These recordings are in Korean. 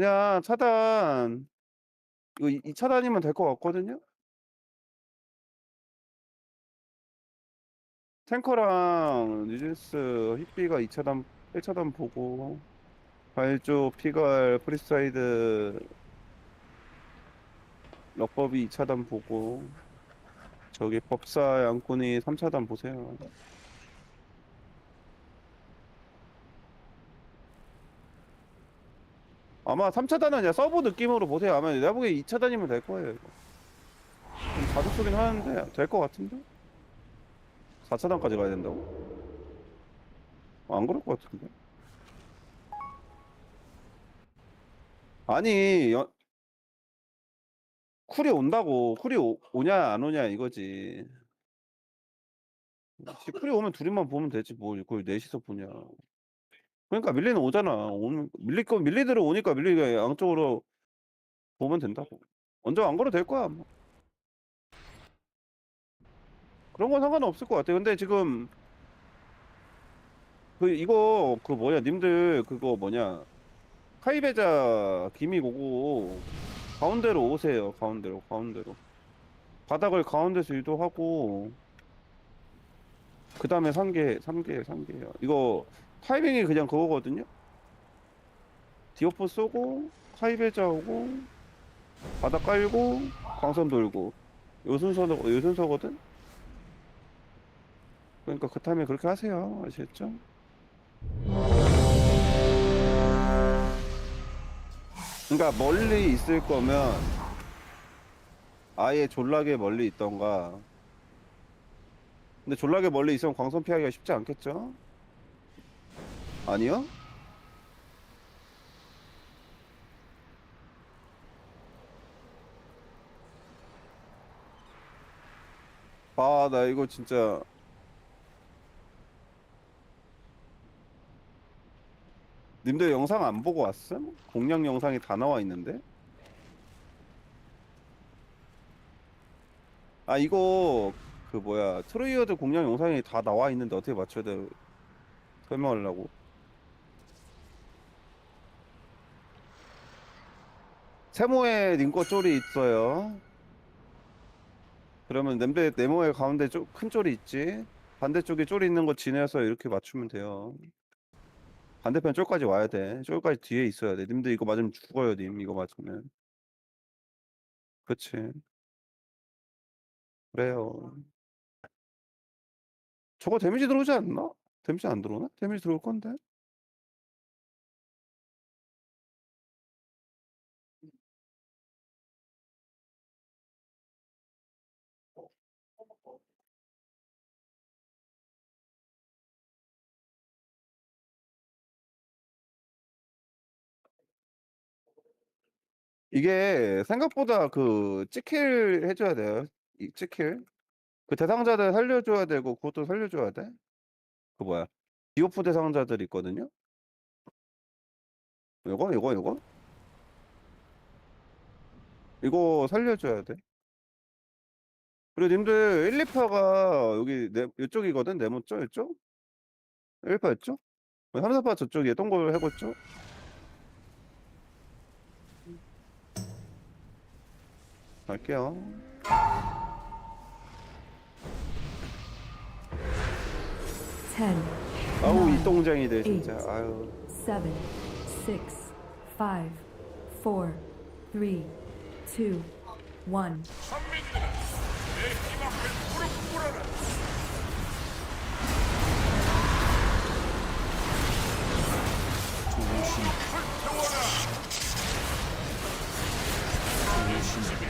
그냥 차단 이거 이, 이 차단이면 될 것 같거든요. 탱커랑 뉴진스 힙비가 2차단 1차단 보고 발조 피갈 프리스타이드 럭법이 2차단 보고 저기 법사 양꾼이 3차단 보세요. 아마 3차단은 그냥 서브 느낌으로 보세요. 아마 내가 보기에 2차단이면 될 거예요. 이거. 좀 자주 쓰긴 하는데 될 것 같은데? 4차단까지 가야 된다고? 어, 안 그럴 것 같은데? 아니 여... 쿨이 온다고 쿨이 오, 오냐 안 오냐 이거지 쿨이 오면 둘이만 보면 되지 뭘 그걸 넷이서 보냐 그러니까 밀리는 오잖아. 오면 밀릴 거 밀리대로 오니까 밀리가 양쪽으로 보면 된다고. 언제 안 걸어도 될 거야 아마. 그런 건 상관은 없을 것 같아. 근데 지금 그 이거 그 뭐냐 님들 그거 뭐냐 카이베자 기믹 오고 가운데로 오세요 가운데로 가운데로. 바닥을 가운데서 유도하고 그 다음에 3개 3개 3개요. 이거 타이밍이 그냥 그거거든요. 디오포 쏘고 카이베자 오고 바닥 깔고 광선 돌고. 요 순서 요 순서거든? 그러니까 그 타임에 그렇게 하세요. 아시겠죠? 그러니까 멀리 있을 거면 아예 졸라게 멀리 있던가. 근데 졸라게 멀리 있으면 광선 피하기가 쉽지 않겠죠? 아니요? 아, 나 이거 진짜 님들 영상 안 보고 왔음? 공략 영상이 다 나와 있는데? 아 이거 그 뭐야 트로이어드 공략 영상이 다 나와 있는데 어떻게 맞춰야 돼 설명하려고 세모에 님거 쫄이 있어요 그러면 냄새 네모의 가운데 쪼, 큰 쫄이 있지 반대쪽에 쫄이 있는 거 지내서 이렇게 맞추면 돼요 반대편 쫄까지 와야 돼. 쫄까지 뒤에 있어야 돼. 님들 이거 맞으면 죽어요, 님. 이거 맞으면. 그치. 그래요. 저거 데미지 들어오지 않나? 데미지 안 들어오나? 데미지 들어올 건데. 이게 생각보다 그 찍힐 해 줘야 돼요. 이 찍힐. 그 대상자들 살려 줘야 되고 그것도 살려 줘야 돼. 그 뭐야? 디오프 대상자들 있거든요. 요거 요거 요거 이거 살려 줘야 돼. 그리고 님들 1, 2파가 여기 네, 이쪽이거든 네모 쪽 이쪽 1파 있죠? 3, 4파 저쪽에 동굴 해봤죠? 갈게요. Ten, 아우 이 똥쟁이들 진짜 eight. 아유 seven, six, five, four, three, two, one. 선민들아, 내힘 앞에 무릎 꿇어라. 불태워라. 보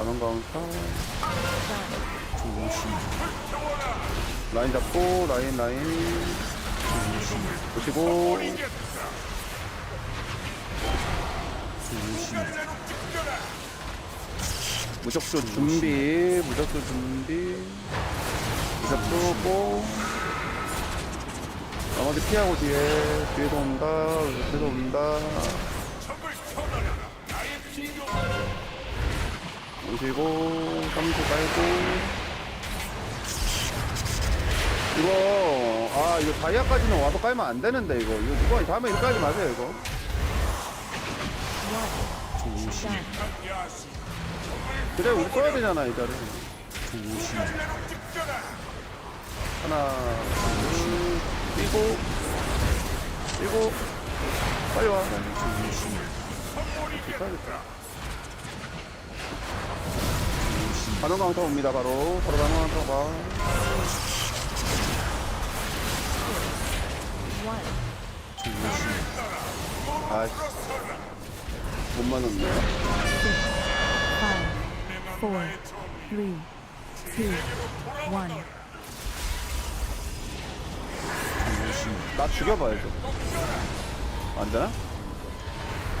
거고 가면 강타 라인 잡고 라인 라인. 보시고. 무적조 준비 무적조 준비. 무적 쏘고. 나머지 피하고 뒤에 뒤에도 온다 뒤에도 온다 오시고 삼수 깔고. 이거 아 이거 다이아까지는 와서 깔면 안 되는데 이거. 이거 누가 다음에 이렇게 하지 마세요 이거. 야수. 그래 우리 써야 되잖아 이 자리. 찍혀라. 하나 둘 뛰고 뛰고 빨리 와. 선물 반원강타 옵니다 바로 바로 반원강타 가 One. 아이씨 못 맞았네 Five, four, three, two, one. 나 죽여봐야죠 안 되나?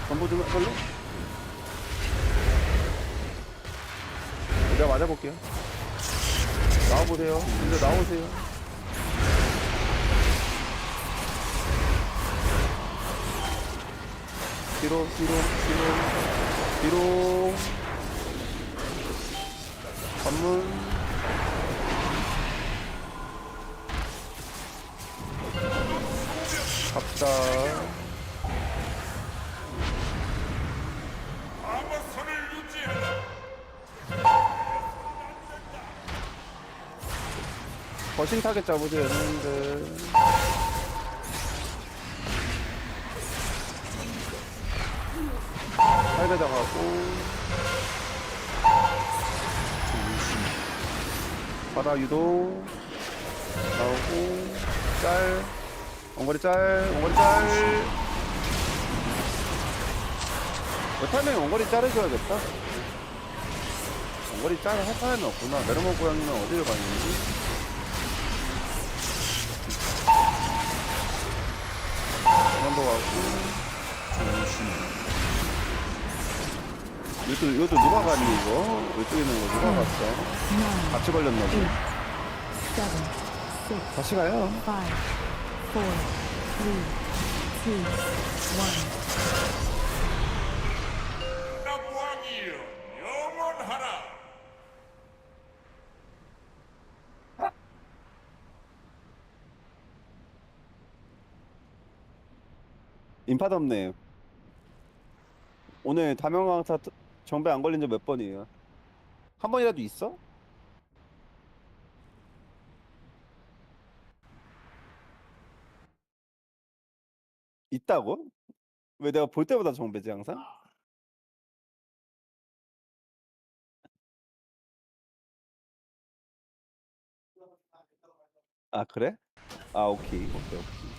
전부 좀 걸로? 내가 맞아볼게요. 나와보세요. 이제 나오세요. 뒤로 뒤로 뒤로 뒤로. 관문. 갑시다 거신 타겟 잡으세요 했는데 팔배다 가고. 바다 유도. 나오고. 짤. 엉거리 짤 엉거리 짤. 엉거리 자르셔야겠다. 엉거리 짤할 사람이 없구나. 메르몬 고양이는 어디를 갔는지 한번 가고 이것도 이것도 누가 가니 이거? 이쪽에 있는 거 누가 갔어. 같이 걸렸나 지 같이 가요. 5, 4, 3, 2, 1 인파도 없네 오늘 다명강사 정배 안 걸린 적 몇 번이에요? 한 번이라도 있어? 있다고? 왜 내가 볼 때보다 정배지 항상? 아 그래? 아 오케이 오케이 오케이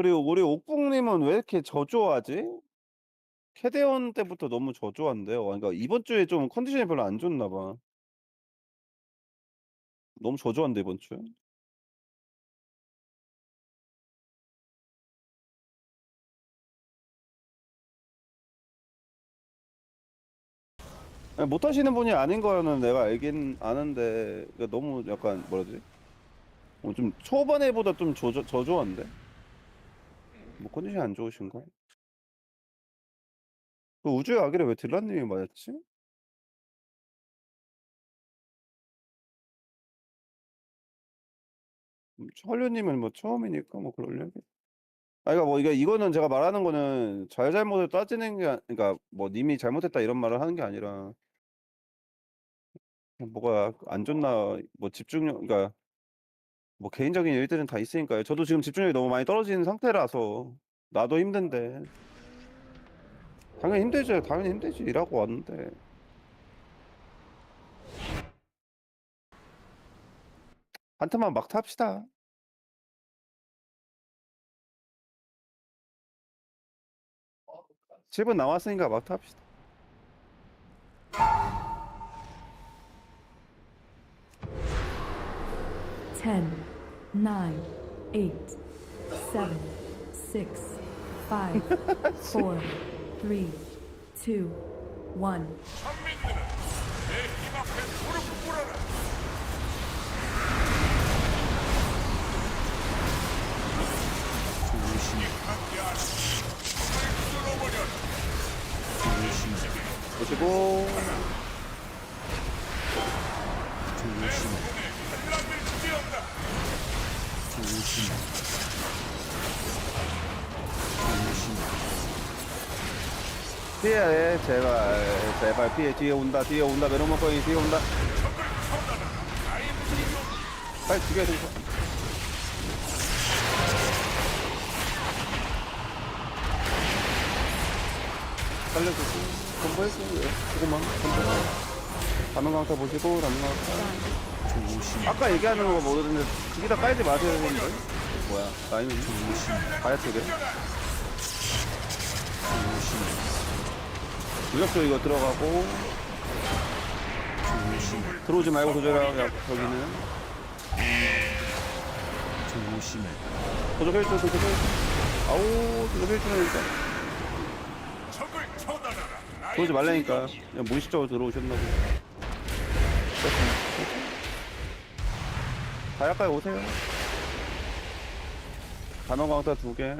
그리고 우리 옥북님은 왜 이렇게 저조하지? 캐대원 때부터 너무 저조한데요. 그러니까 이번 주에 좀 컨디션이 별로 안 좋나 봐. 너무 저조한데 이번 주에. 아니, 못 하시는 분이 아닌 거는 내가 알긴 아는데 그러니까 너무 약간 뭐라지? 어, 좀 초반에보다 좀 저조, 저조한데? 뭐 컨디션 안 좋으신가? 그 우주의 아기를 왜 딜라님이 맞았지? 음, 헐류님은 뭐 처음이니까 뭐 그럴려겠. 아, 그러니까 뭐 이게 이거는 제가 말하는 거는 잘잘못을 따지는 게, 아- 그러니까 뭐 님이 잘못했다 이런 말을 하는 게 아니라 뭐가 안 좋나 뭐 집중력, 그러니까 뭐 개인적인 일들은 다 있으니까요. 저도 지금 집중력이 너무 많이 떨어지는 상태라서 나도 힘든데 당연히 힘들죠. 당연히 힘들지. 일하고 왔는데 한 턴만 막 탑시다. 칠분 남았으니까 막 탑시다. 10, 9, 8, 7, 6, 5, 4, 3, 2, 1. 천민들아 내힘 앞에 무릎 꿇어라 함께하라 날 쓸어버려라 보시고 피해야 해. 제발 제발 피해. 뒤에 온다 뒤에 온다. 메로몬 거인 뒤에 온다. 빨리 죽여야 돼 살려주고. 건보했어 조금만 건보 담은 강타 보시고 담은 강타 아까 얘기하는 거 모르는데 죽이다 깔지 마세요 형님들. 뭐야 라임이 가야 쪽에 무적도 이거 들어가고. 들어오지 말고 도저라 저기는. 도적 1초 도적 1초 아우 도적 1초는 일단 들어오지 말라니까. 그냥 무의식적으로 들어오셨나고. 가야까지 오세요. 단원 강타 두개.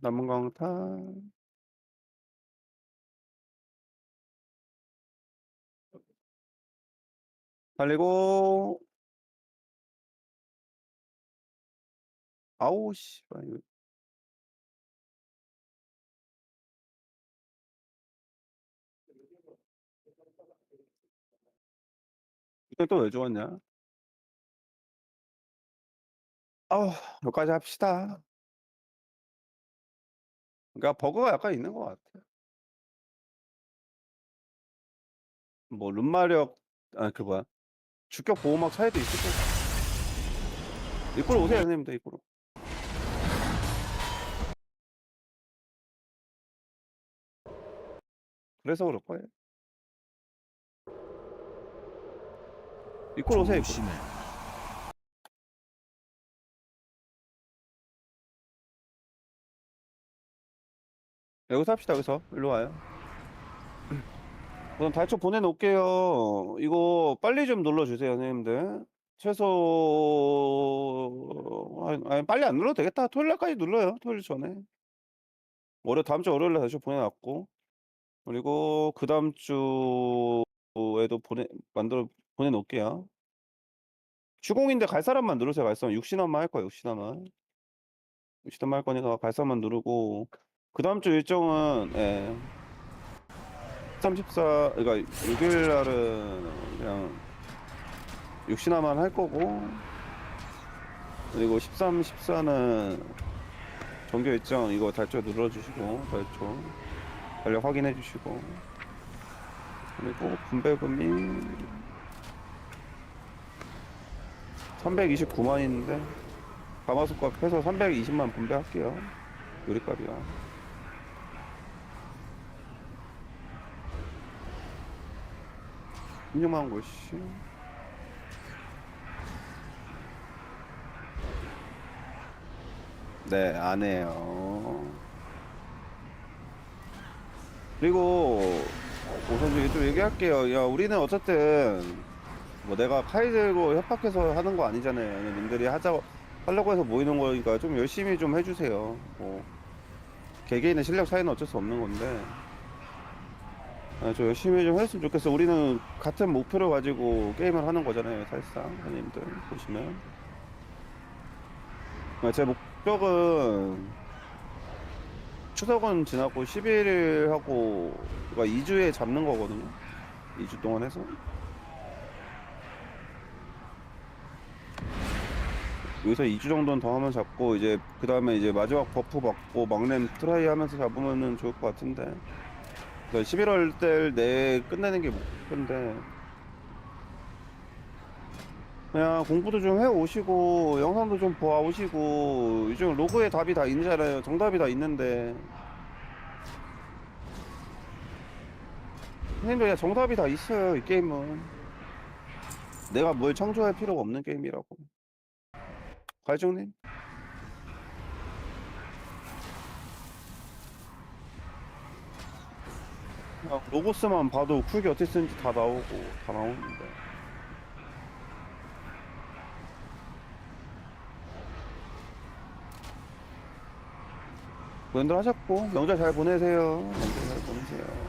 남은 강타 달리고 아우 씨발 이거 또왜 죽었냐? 아우, 여기까지 합시다. 그러니까 버그가 약간 있는 것 같아. 뭐 룬마력, 아, 그 뭐야. 주격 보호막 차이도 있을 거고. 이끌어 오세요, 선생님들, 이끌어. 그래서 그럴 거예요. 이끌어 오세요, 이끌어. 여기서 합시다 여기서 일로 와요 우선 달초 보내놓을게요. 이거 빨리 좀 눌러주세요 선생님들. 최소 아니, 빨리 안 눌러도 되겠다. 토요일 날까지 눌러요 토요일 전에. 월요 다음 주 월요일날 다시 보내놨고. 그리고 그 다음 주에도 보내 만들어 보내놓을게요. 주공인데 갈 사람만 누르세요 갈 사람. 6신화만 할 거예요 6신화만 6신화만 할 거니까 갈 사람만 누르고. 그 다음 주 일정은 예. 34 그러니까 6일 날은 그냥 6시나만 할 거고 그리고 13, 14는 정규 일정 이거 달초 눌러주시고 달초 달력 확인해 주시고 그리고 분배금이 329만인데 가마솥값 해서 320만 분배할게요. 요리값이야 훌륭한 것이 네, 안 해요. 그리고 우선 저기 좀 얘기할게요. 야, 우리는 어쨌든 뭐 내가 카이들고 협박해서 하는 거 아니잖아요. 그냥 님들이 하자 하려고 해서 모이는 거니까 좀 열심히 좀 해주세요. 뭐 개개인의 실력 차이는 어쩔 수 없는 건데 아, 좀 열심히 좀 했으면 좋겠어. 우리는 같은 목표를 가지고 게임을 하는 거잖아요, 사실상. 선생님들 보시면. 아, 제 목적은 추석은 지나고 11일 하고 그러니까 2주에 잡는 거거든요. 2주 동안 해서. 여기서 2주 정도는 더 하면 잡고 이제 그 다음에 이제 마지막 버프 받고 막내 트라이 하면서 잡으면은 좋을 것 같은데. 11월 달 내에 끝내는 게 목표인데 그냥 공부도 좀 해오시고 영상도 좀 보아오시고 요즘 로그에 답이 다 있잖아요 정답이 다 있는데 선생님들 그냥 정답이 다 있어요 이 게임은 내가 뭘 창조할 필요가 없는 게임이라고. 갈중님? 로고스만 봐도 쿨기 어떻게 쓰는지 다 나오고 다 나오는데. 분들 하셨고 명절 잘 보내세요. 명절 잘 보내세요.